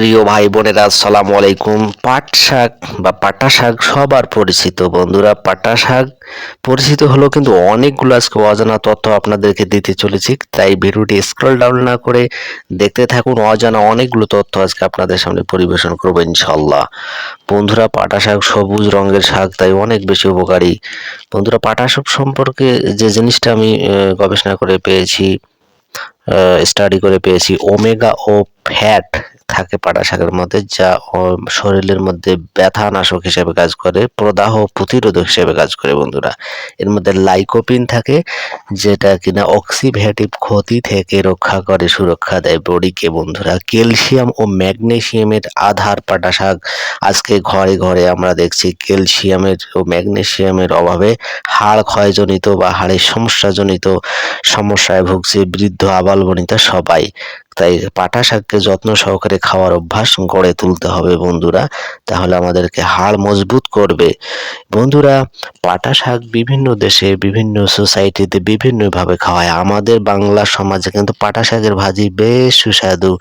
প্রিয় ভাই বোনেরা, আসসালামু আলাইকুম। পাট শাক বা পাটা শাক সবার পরিচিত বন্ধুরা পাটা শাক পরিচিত হলো কিন্তু অনেকগুলো আজকে অজানা তথ্য আপনাদেরকে দিতে চলেছি, তাই ভিডিওটি স্ক্রল ডাউন না করে দেখতে থাকুন, অজানা অনেকগুলো তথ্য আজকে আপনাদের সামনে পরিবেশন করব ইনশাল্লাহ বন্ধুরা পাটা শাক সবুজ রঙের শাক, তাই অনেক বেশি উপকারী। বন্ধুরা পাটা শাক সম্পর্কে যে জিনিসটা আমি গবেষণা করে পেয়েছি স্টাডি করে পেয়েছি ওমেগা ও ফ্যাট থাকে পাটা শাকের মধ্যে, যা শরীরের মধ্যে ব্যথা নাশক হিসেবে কাজ করে, প্রদাহ প্রতিরোধক হিসেবে কাজ করে বন্ধুরা। এর মধ্যে লাইকোপিন থাকে, যেটা কিনা অক্সিভেটিভ ক্ষতি থেকে রক্ষা করে, সুরক্ষা দেয় বডিকে বন্ধুরা। ক্যালসিয়াম ও ম্যাগনেসিয়ামের আধার পাটা শাক আজকে ঘরে ঘরে আমরা দেখছি ক্যালসিয়ামের ও ম্যাগনেসিয়ামের অভাবে হাড় ক্ষয়জনিত বা হাড়ের সমস্যাজনিত সমস্যায় ভুগছে বৃদ্ধ আবাল বনিতা সবাই। তাই পাটা শাককে যত্ন সহকারে খাওয়ার অভ্যাস গড়ে তুলতে হবে বন্ধুরা। তাহলে আমাদেরকে হাড় মজবুত করবে। বন্ধুরা, পাটা শাক বিভিন্ন দেশে, বিভিন্ন সোসাইটিতে বিভিন্নভাবে খাওয়ায়। আমাদের বাংলা সমাজে কিন্তু পাটা শাকের ভাজি বেশ সুস্বাদু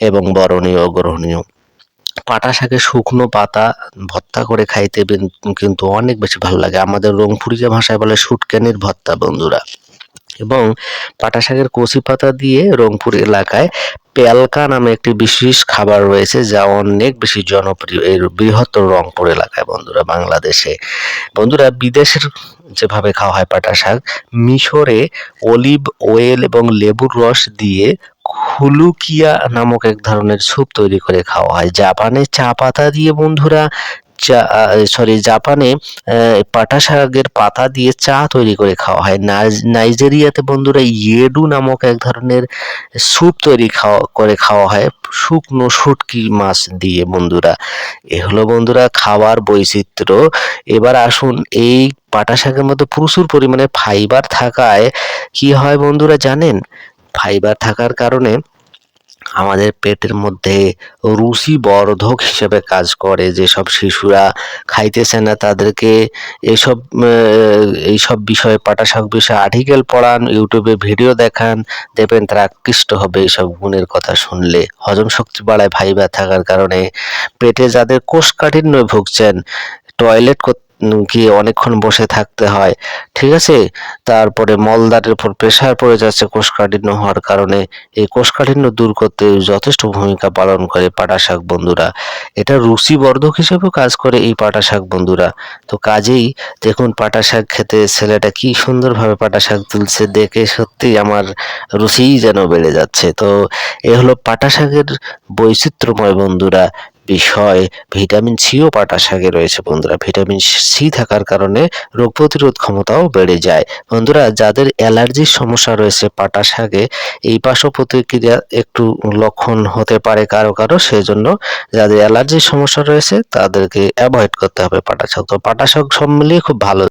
এবং বরণীয় গ্রহণীয়। পাটা শাকের শুকনো পাতা ভর্তা করে খাইতে কিন্তু অনেক বেশি ভালো লাগে। আমাদের রংপুরিয়া ভাষায় বলে শুটকানির ভর্তা বন্ধুরা। এবং পাটা শাকের কচি পাতা দিয়ে রংপুর এলাকায় পেলকা নামে একটি বিশেষ খাবার রয়েছে, যা অনেক বেশি জনপ্রিয় এই বৃহত্তর রংপুর এলাকায়, বন্ধুরা, বাংলাদেশে। বন্ধুরা, বিদেশের যেভাবে খাওয়া হয় পাটা শাক মিশরে অলিভ ওয়েল এবং লেবুর রস দিয়ে খুলুকিয়া নামক এক ধরনের স্যুপ তৈরি করে খাওয়া হয়। জাপানে চা পাতা দিয়ে, বন্ধুরা সরি জাপানে পাটা শাকের পাতা দিয়ে চা তৈরি করে খাওয়া হয়। নাইজ- নাইজেরিয়াতে বন্ধুরা ইয়েডু নামক এক ধরনের স্যুপ তৈরি খাওয়া, করে খাওয়া হয়। শুকনো শুটকি মাছ দিয়ে বন্ধুরা। এ হলো বন্ধুরা খাবার বৈচিত্র্য। এবার আসুন, এই পাটা শাকের মধ্যে প্রচুর পরিমাণে ফাইবার থাকায় কি হয় বন্ধুরা জানেন? ফাইবার থাকার কারণে আমাদের পেটের মধ্যে রুচি বর্ধক হিসেবে কাজ করে, যেসব শিশুরা খাইতেছে না তাদেরকে এসব এইসব বিষয়ে পাটা শাক বিষয়ে আর্টিকেল পড়ান ইউটিউবে ভিডিও দেখান, দেখবেন তারা আকৃষ্ট হবে এইসব গুণের কথা শুনলে। হজম শক্তি বাড়ায় ফাইবার থাকার কারণে। পেটে যাদের কোষকাঠিন্যে ভুগছেন টয়লেট গিয়ে অনেকক্ষণ বসে থাকতে হয়, ঠিক আছে? তারপরে মলদারের উপর প্রেশার পড়ে যাচ্ছে কোষকাঠিন্য হওয়ার কারণে। এই কোষকাঠিন্য দূর করতে যথেষ্ট ভূমিকা পালন করে পাটা শাক বন্ধুরা। এটা রুচিবর্ধক হিসেবেও কাজ করে এই পাটা শাক বন্ধুরা। তো কাজেই দেখুন পাটা শাক খেতে ছেলেটা কি সুন্দরভাবে পাটা শাক তুলছে, দেখে সত্যি আমার রুচিই যেন বেড়ে যাচ্ছে। তো এ হলো পাটা শাকের বৈচিত্র্যময় বন্ধুরা। বিষয় ভিটামিন সিও পাটা শাকে রয়েছে বন্ধুরা। ভিটামিন সি থাকার কারণে রোগ প্রতিরোধ ক্ষমতাও বেড়ে যায়। বন্ধুরা, যাদের অ্যালার্জির সমস্যা রয়েছে পাটা শাকে, এই পার্শ্ব প্রতিক্রিয়া একটু লক্ষণ হতে পারে কারও কারও, সেজন্য যাদের অ্যালার্জির সমস্যা রয়েছে তাদেরকে অ্যাভয়েড করতে হবে পাটা শাক। তো পাটা শাক সব মিলিয়ে খুব ভালো